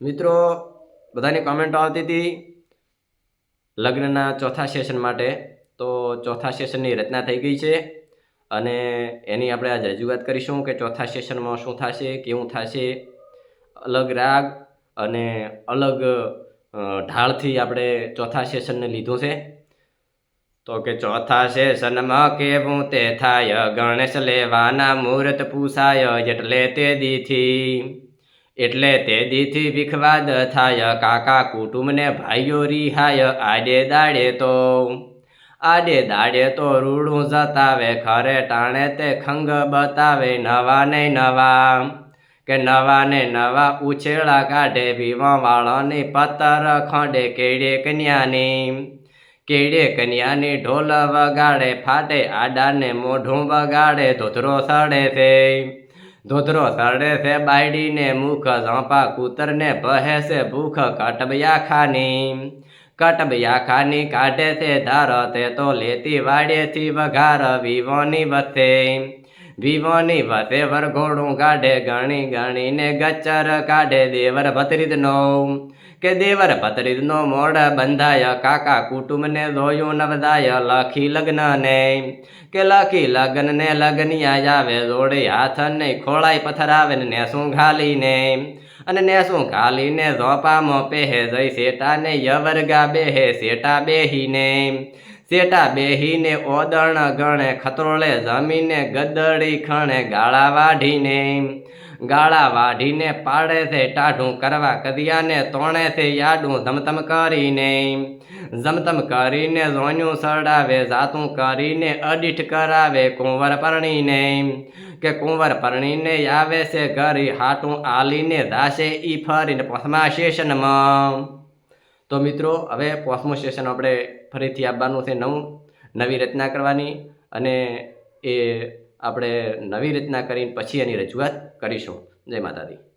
મિત્રો, બધાની કોમેન્ટો આવતી હતી લગ્નના ચોથા સેશન માટે. તો ચોથા સેશનની રચના થઈ ગઈ છે અને એની આપણે આજ રજૂઆત કરીશું કે ચોથા સેશનમાં શું થશે, કેવું થશે. અલગ રાગ અને અલગ ઢાળથી આપણે ચોથા સેશનને લીધું છે. તો કે ચોથા સેશનમાં કેવું તે થાય? ગણેશ લેવાના મુહૂર્ત પૂછાય, એટલે તે દીથી એટલે તે દીથી વિખવાદ થાય. કાકા કુટુંબને ભાઈઓ રિહાય. આડે દાડે તો આડે દાડે તો રૂડું જતાવે. ખરે ટાણે તે ખંગ બતાવે. નવા ને નવા કે નવા ને નવા ઉછેળા કાઢે. વાળાની પતર ખંડે. કેડે કન્યાની કેડે કન્યાની ઢોલ વગાડે. ફાટે આડાને મોઢું વગાડે. ધોધરો સડે છે. ધોધરો સરડે છે બાયડીને મુખ ઝાંપા કૂતરને પહે છે ભૂખ કટબિયા ખાની કટબિયા ખાની કાઢે છે ધાર, તે તો લેતી વાડેથી વઘાર વિવોની વસે વિવોની વસે વરઘોડું કાઢે, ગણી ગણીને ગચ્ચર કાઢે. દેવર ભત્રીતનો કે દેવર ભત્રીતનો મોડ બંધાય, કાકા કુટુંબને ધોયું નવદાય લખી લગ્નને, કે લખી લગ્નને લગ્નિયા આવે. જોડે હાથ ને ખોળાય પથરાવે ને શું ઘાલીને અને ને શું ઘાલીને ઝોપામાં પહે જઈ શેટાને યવરગા બેહે, શેટા બેહીને. શેટા બેહીને ઓદણ ગણે ખતરોળે જમીને ગદડી ખણે ગાળા વાઢીને. ગાળા વાઢીને પાડે છે, ટાઢું કરવા કદિયાને તોણે છે, યાડું ધમધમ કરીને. ધમધમ કરીને ઝોન્યું સડાવે, જાતું કરીને અડીઠ કરાવે કુંવર પરણીને. કે કુંવર પરણીને આવે છે ઘરી, હાટું આલીને દાશે ઈ ફરીને પોસમા સ્ટેશનમાં તો મિત્રો, હવે પોસમું સ્ટેશન આપણે ફરીથી આવવાનું છે નવું, નવી રચના કરવાની અને એ આપણે નવી રીતના કરીને પછી એની રજૂઆત કરીશું. જય માતાજી.